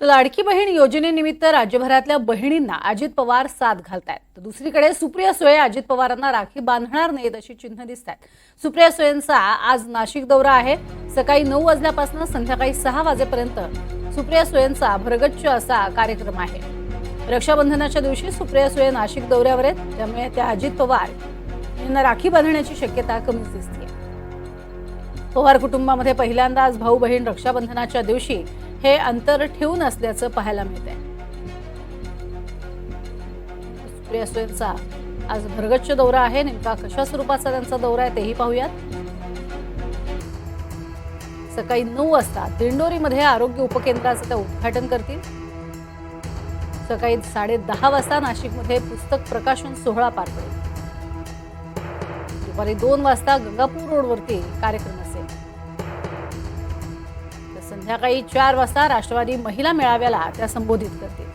तर लाडकी बहीण योजनेनिमित्त राज्यभरातल्या बहिणींना अजित पवार साथ घालतायत. तर दुसरीकडे सुप्रिया सुळे अजित पवारांना राखी बांधणार नाहीत अशी चिन्ह दिसत आहेत सुप्रिया सुळेंचा आज नाशिक दौरा आहे. सकाळी नऊ वाजल्यापासून संध्याकाळी सहा वाजेपर्यंत सुप्रिया सुळेंचा भरगच्च असा कार्यक्रम आहे. रक्षाबंधनाच्या दिवशी सुप्रिया सुळे नाशिक दौऱ्यावर आहेत. त्यामुळे त्या अजित पवार यांना राखी बांधण्याची शक्यता कमीच दिसते पवार कुटुंबामध्ये पहिल्यांदा आज भाऊ बहीण रक्षाबंधनाच्या दिवशी हे अंतर ठेवून असल्याचं पाहायला मिळतंय. सुप्रिया सुळेंचा आज भरगच्च दौरा आहे. नेमका कशा स्वरूपाचा त्यांचा दौरा आहे तेही पाहूयात. सकाळी नऊ वाजता दिंडोरीमध्ये आरोग्य उपकेंद्राचं त्या उद्घाटन करतील. सकाळी साडे दहा वाजता नाशिकमध्ये पुस्तक प्रकाशन सोहळा पार पडेल. दुपारी दोन वाजता गंगापूर रोडवरती कार्यक्रम असेल. संध्याकाळी चार वाजता राष्ट्रवादी महिला मेळाव्याला त्या संबोधित करतील.